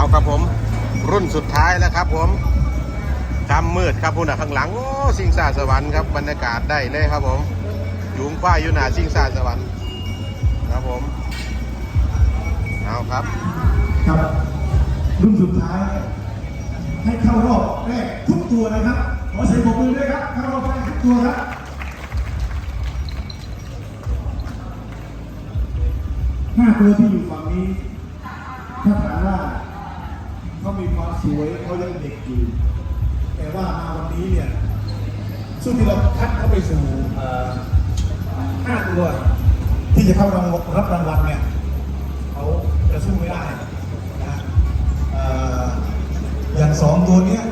เอาครับผม รุ่นสุดท้ายแล้วครับผมจำมืดครับพุ่นอะข้างหลังโอ้สิงสาสวรรค์ครับบรรยากาศได้เลยครับผมยุงป้ายอยู่หน้าสิงสาสวรรค์ครับผมเอาครับครับรุ่นสุดท้าย ให้เข้ารอบแรกทุกตัวนะครับขอเสียงปรบมือด้วยครับเข้ารอบแรกทุกตัวครับห้าตัวที่อยู่ฝั่งนี้ ถ้าถามว่าเขามีค วยเขายังเด็กอยู่แต่ว่ามาวันนี้เนี่ยซึ่งที่เราคัดเข้าไปสู่ห้าตัวที่จะเข้ารางวัลรับรางวัลเนี่ยเขาจะสู้ไม่ได้นะเอ่อย่างสองตัวเนี้ย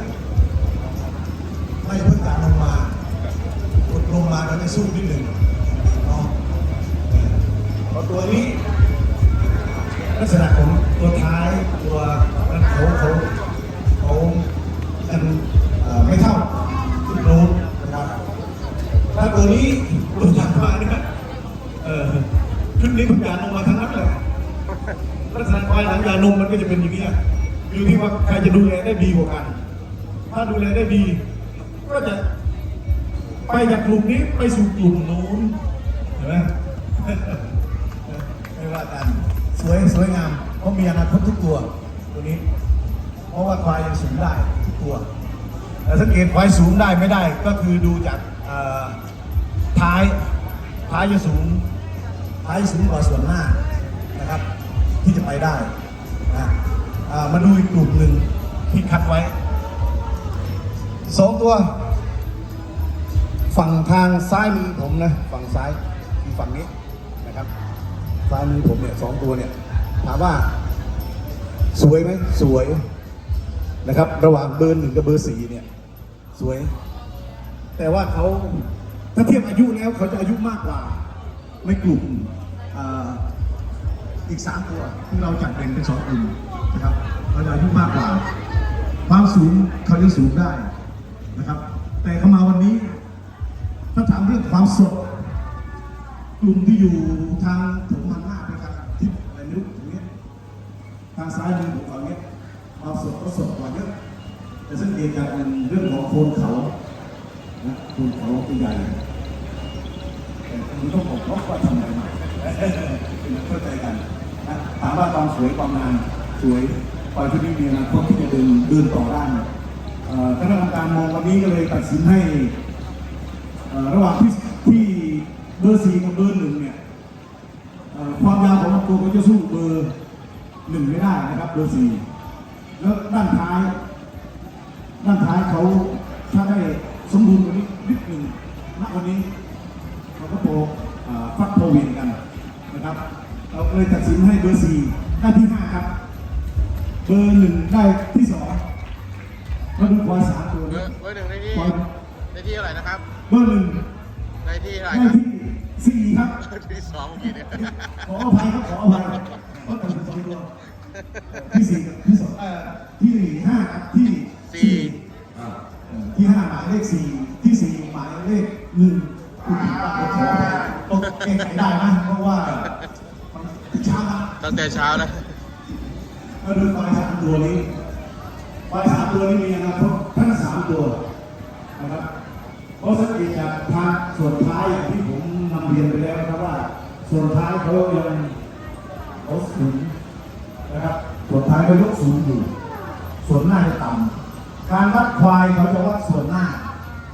ไม่เพิ่งการลงมากดลงมาแล้วจะสู้นิดหนึ่งพราะตัวนี้ลักษณะของตัวท้ายตัวนั้นเขาเขา มันไม่เท่าที่โน้นนะครับถ้าตัวนี้หลุดจากมาเนี่ยเออชุดนี้เพิ่งการลงมาทั้งนั้นเลยลักษณะควายหลังยานมมันก็จะเป็นอย่างนี้ยอยู่ที่ว่าใครจะดูแลได้ดีกว่ากัน ถ้าดูแลได้ดี ก็จะไปจากกลุ่มนี้ไปสู่กลุ่มโน้นเห็นไหมไม่ว่ากันสวยสวยงามเพราะมีอนาคตทุกตัวตัวนี้ เพราะว่าควายยังสูงได้ทุกตัว แต่สังเกตควายสูงได้ไม่ได้ก็คือดูจากท้ายท้ายจะสูงท้ายสูงกว่าส่วนหน้านะครับ ที่จะไปได้นะามาดูอีกกลุ่มหนึ่งที่คัดไว้สองตัว ฝั่งทางซ้ายมือผมนะฝั่งซ้ายคือฝั่งนี้นะครับซ้ายมือผมเนี่ยสองตัวเนี่ยถามว่า สวยไหมสวย นะครับ ระหว่างเบอร์หนึ่งกับเบอร์สี่เนี่ย สวย แต่ว่าเขาถ้าเทียบอายุแล้วเขาจะอายุมากกว่าในกลุ่มออีกสามตัวที่เราจัดแบ่งเป็นสองกลุ่มนะครับเขาจะอายุมากกว่า ความสูงเขาจะสูงได้นะครับ แต่เขามาวันนี้ ถ้าถามเรื่องความสดกลุ่มที่อยู่ทางถงมันมานะครับที่อะไรไม่รู้ตรงเนี้ยทางซ้ายมือผมฝั่งเนี้ย ความสดก็สดกว่าเยอะแต่สังเกตจากเรื่องของโคนเขานะโคนเขาตัวใหญ่แต่คุณต้องบอกว่าทำไมมาเข้าใจกันนะถามว่าความสวยความงามสวยปล่อยที่นี่มีอนาคตที่จะเดินเดินต่อได้คณะกรรมการมองวันนี้ก็เลยตัดสินให้ระหว่างที่ที่เบอร์สี่กับเบอร์หนึ่งเนี่ยความยาวของลำตัวก็จะสู้เบอร์หนึ่งไม่ได้นะครับเบอร์สี่ แล้วด้านท้าย ด้านท้ายเขาถ้าได้สมบูรณ์กว่านี้นิดหนึ่งณวันนี้เขาก็โปรเอ่อฟัดโปรเวียนกันนะครับ เราเลยตัดสินให้เบอร์สี่ได้ที่ห้าครับ เบอร์หนึ่งได้ที่สองมาดูควายสามตัวเบอนี้ร์เบอร์หนึ่งในที่ควายในที่เท่าไหร่นะครับ เบอร์หนึ่งในที่เท่าไหร่ได้ครับที่สี่ครับ ที่สองเมื่อกี้เนี่ยขออภัยครับขออภัยเพราะแต่เป็นสองตัว ที่สี่กับที่สองเอ่อที่ห้าครับที่สี่เอ่อที่ห้าหมายเลขสี่ที่สี่หมายเลขหนึ่งคุณผิดบ้างขออภัยต้องแก้ไขได้นะเพราะว่ามันช้านะตั้งแต่เช้านะมาดูควายสามตัวนี้ควายสามตัวนี้มีอนาคตทั้งสามตัวนะครับเพราะสังเกตจากทางส่วนท้ายอย่างที่ผมนำเรียนไปแล้วนะครับว่า ส่วนท้ายเขายังเขาสูง นะครับ ส่วนท้ายเขายกสูงอยู่ส่วนหน้าจะต่ำการวัดควายเขาจะวัดส่วนหน้า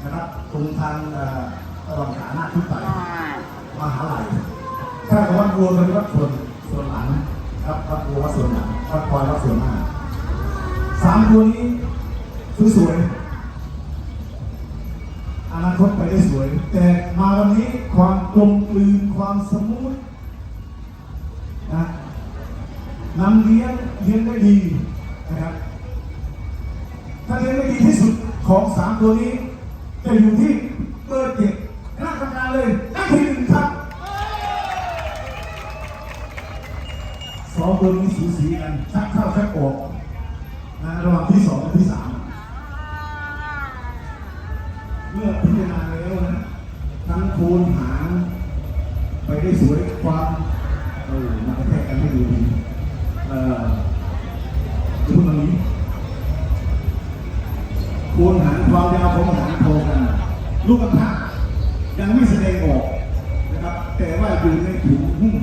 นะครับตรงทางเอ่อระหว่างขาหน้าขึ้นไปมาหาไหล่ถ้าเขาวัดวัวเขาจะวัดส่วนส่วนหลังครับวัดวัววัดส่วนหลังวัดควายวัดส่วนหน้าสามตัวนี้สวยอนาคตไปได้สวย แต่มาวันนี้ความกลมกลืนความสมูทนะ นำเลี้ยงเลี้ยงได้ดีนะครับ ถ้าเลี้ยงได้ดีที่สุดของสามตัวนี้ จะอยู่ที่เบอร์เจ็ดคณะกรรมการเลยได้ที่หนึ่งครับสองตัวนี้สูสีกันชักเข้าชักออกนะระหว่างที่สองและที่สามเมื่อพิจารณาแล้วนะทั้งโคนหางไปได้สวยความเออมากระแทกกันให้ดูดี เอ่อคุณตรงนี้คูณหารความยาวของหารโทกัน ลูกกระทะยังไม่แสดงออกนะครับ แต่ว่าอยู่ในถุงหุ้ม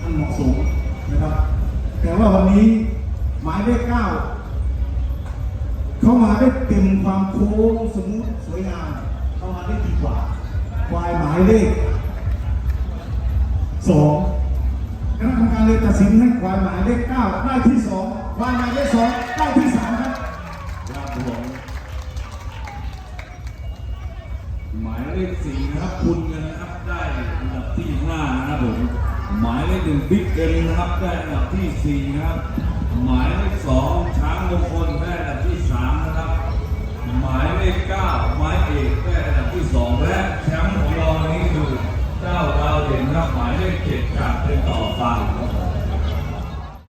อันเหมาะสมนะครับ แต่ว่าวันนี้หมายเลขเก้าเขามาได้เต็มความโค้งสมูทสวยงามเขามาได้ดีกว่าควายหมายเลขสอง เลยตัดสินให้ควายหมายเลขเก้าได้ที่สองควายหมายเลขสองได้ที่สามครับครับผมหมายเลขสี่นะครับคุณเงินนะครับได้อันดับที่ห้านะครับผมหมายเลขหนึ่งบิ๊กเอ็มนะครับได้อันดับที่สี่นะครับหมายเลขสองช้างมงคลได้อันดับที่สามนะครับ หมายเลขเก้าไม้เอกได้อันดับที่สองและแชมป์ของเรานี้คือเจ้าดาวเด่นนะครับหมายเลขเจ็ดจากเป็นต่อฟัง